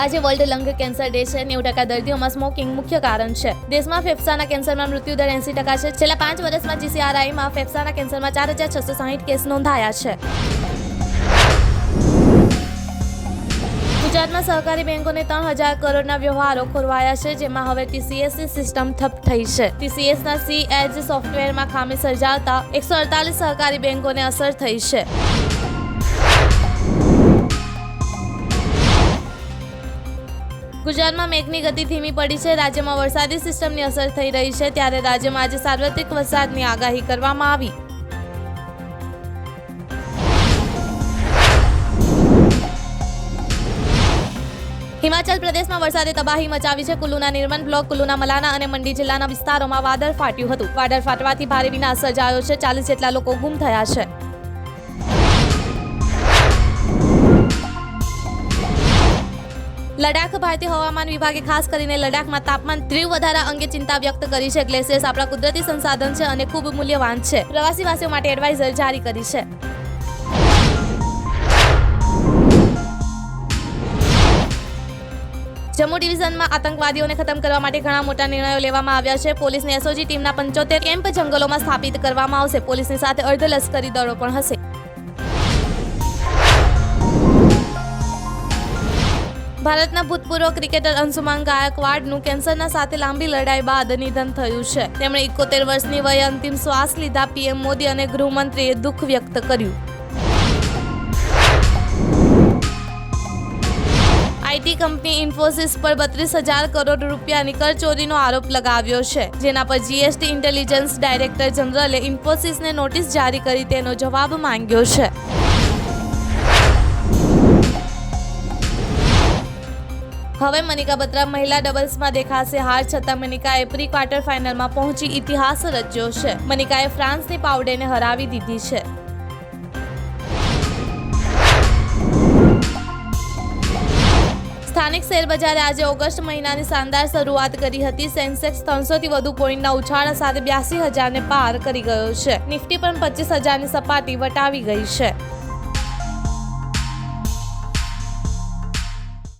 આજે world lung cancer day છે, નેવું ટકા દર્દીઓમાં સ્મોકિંગ મુખ્ય કારણ છે. દેશમાં ફેફસાના કેન્સરમાં મૃત્યુદર એંસી ટકા છે. છેલ્લા પાંચ વર્ષમાં જીસીઆરઆઈમાં ફેફસાના કેન્સરમાં ચાર હજાર છસો સાહીઠ કેસ નોંધાયા છે. ગુજરાતમાં સહકારી બેંકોને ત્રણ હજાર કરોડના વ્યવહારો ખોરવાયા છે, જેમાં હવે ટીસીએસની સિસ્ટમ ઠપ થઈ છે. ટીસીએસના સી એજ સોફ્ટવેરમાં ખામી સર્જાતા એકસો અડતાલીસ સહકારી બેંકોને અસર થઈ છે. ગુજરાતમાં મેઘની ગતિ ધીમી પડી છે. રાજ્યમાં વરસાદી સિસ્ટમની અસર થઈ રહી છે. ત્યારે રાજ્યમાં આજે સાર્વત્રિક વરસાદની આગાહી કરવામાં આવી. હિમાચલ પ્રદેશમાં વરસાદે તબાહી મચાવી છે. કુલુના નિર્મલ બ્લોક, કુલ્લુના મલાના અને મંડી જિલ્લાના વિસ્તારોમાં વાદળ ફાટ્યું હતું. વાદળ ફાટવાથી ભારે વિનાશ સર્જાયો છે. ચાલીસ જેટલા લોકો ગુમ થયા છે. લડાખ ભારતીય હવામાન વિભાગે ખાસ કરીને લડાખમાં તાપમાન તીવ્ર વધારા અંગે ચિંતા વ્યક્ત કરી છે. ગ્લેશિયર્સ આપણા કુદરતી સંસાધન છે અને ખૂબ મૂલ્યવાન છે. પ્રવાસીવાસીઓ માટે એડવાઇઝર જારી કરી છે. જમ્મુ ડિવિઝનમાં આતંકવાદીઓને ખતમ કરવા માટે ઘણા મોટા નિર્ણયો લેવામાં આવ્યા છે. પોલીસની એસઓજી ટીમના પંચોતેર કેમ્પ જંગલોમાં સ્થાપિત કરવામાં આવશે. પોલીસની સાથે અર્ધલશ્કરી દળો પણ હશે. ભારતના ભૂતપૂર્વ ક્રિકેટર અંશુમાન ગાયકવાડનું કેન્સરના સાથે લાંબી લડાઈ બાદ નિધન થયું છે. તેમણે એકોતેર વર્ષની વયે અંતિમ શ્વાસ લીધા પીએમ મોદી અને ગૃહમંત્રીએ દુઃખ વ્યક્ત કર્યું. આઈટી કંપની ઇન્ફોસિસ પર બત્રીસ હજાર કરોડ રૂપિયાની કરચોરીનો આરોપ લગાવ્યો છે. જેના પર જીએસટી ઇન્ટેલિજન્સ ડાયરેક્ટર જનરલે ઇન્ફોસિસને નોટિસ જારી કરી તેનો જવાબ માંગ્યો છે. હવે મનિકા બત્રા મહિલા ડબલ્સમાં દેખાશે હાર, છતાં મનિકાએ પ્રી ક્વાર્ટર ફાઇનલમાં પહોંચી ઇતિહાસ રચ્યો છે. મનિકાએ ફ્રાન્સની પાવડેને હરાવી દીધી છે. સ્થાનિક શેરબજારે આજે ઓગસ્ટ મહિનાની શાનદાર શરૂઆત કરી હતી. સેન્સેક્સ ત્રણસોથી વધુ પોઈન્ટના ઉછાળા સાથે બ્યાસી હજારને પાર કરી ગયો છે. નિફ્ટી પણ પચીસ હજારની સપાટી વટાવી ગઈ છે.